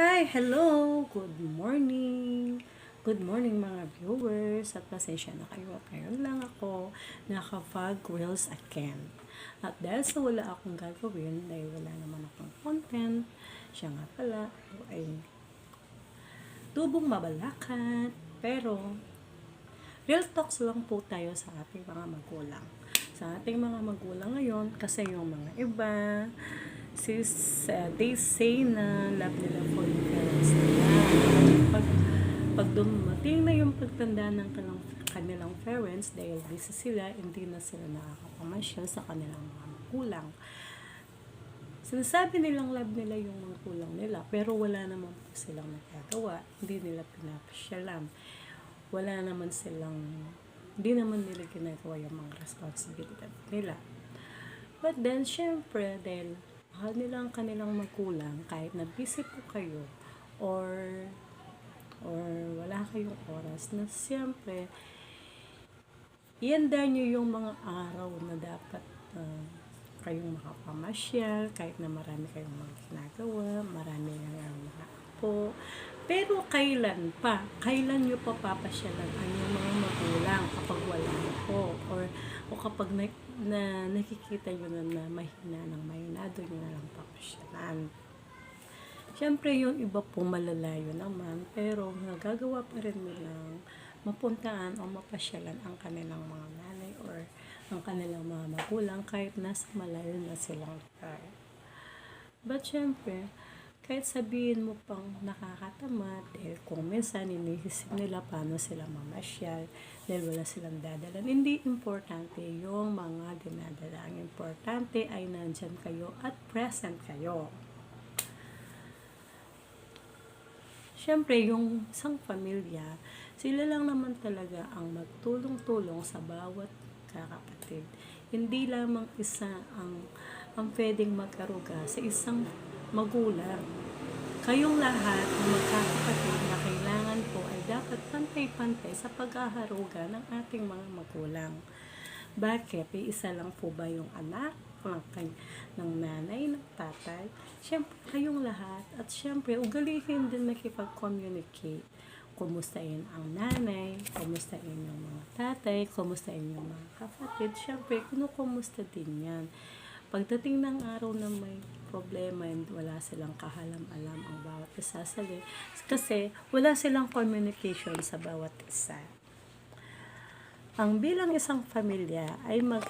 Hi! Hello! Good morning! Good morning mga viewers at pasensya na kayo at ngayon lang ako naka-vlog reels again. At dahil sa wala akong gagawin, dahil wala naman akong content, siya nga pala ay tubong mabalakat. Pero, real talks lang po tayo sa ating mga magulang. Sa ating mga magulang ngayon, kasi yung mga iba, sis, uh, they say na love nila for yung parents. Pag, pag dumating na yung pagtanda ng kanilang, kanilang parents, dahil busy sila, hindi na sila nakakapamasyal sa kanilang mga magulang. Sinasabi nilang love nila yung mga kulang nila, pero wala naman po silang nagagawa. Hindi nila pinapasyalan. Wala naman silang, hindi naman nila ginagawa yung mga responsibility nila. But then, syempre, dahil mahal nila ang kanilang magulang, kahit na busy po kayo, or or wala kayong oras, na siyempre, ianda nyo yung mga araw na dapat uh, kayong makapamasyal, kahit na marami kayong mga ginagawa, marami kayong mga apo. Pero kailan pa? Kailan nyo pa papasyalan ang mga magulang kapag wala na po? Or, o kapag na, na nakikita nyo na, na mahina ng mayonado nyo na lang papasyalan. Siyempre, yung iba po malalayo naman, pero nagagawa pa rin nilang mapuntaan o mapasyalan ang kanilang mga nanay or ang kanilang mga magulang kahit nasa malayo na silang lugar. But syempre, kahit sabihin mo pang nakakatamad, dahil kung minsan iniisip nila paano sila mamasyal, dahil wala silang dadalan, hindi importante yung mga dinadala. Ang importante ay nandyan kayo at present kayo. Siyempre, yung isang pamilya, sila lang naman talaga ang magtulong-tulong sa bawat kakapatid. Hindi lamang isa ang, ang pwedeng magkaruga sa isang magulang. Kayong lahat ng magkakapatid na kailangan po ay dapat pantay-pantay sa pag-aharuga ng ating mga magulang. Bakit? May isa lang po ba yung anak? ng, nanay, ng tatay, syempre kayong lahat, at syempre ugalihin din makipag-communicate. Kumustahin ang nanay, kumustahin yung mga tatay, kumustahin yung mga kapatid, syempre kinukumusta din yan. Pagdating ng araw na may problema and wala silang kahalam-alam ang bawat isa sa kasi wala silang communication sa bawat isa. Ang bilang isang pamilya ay mag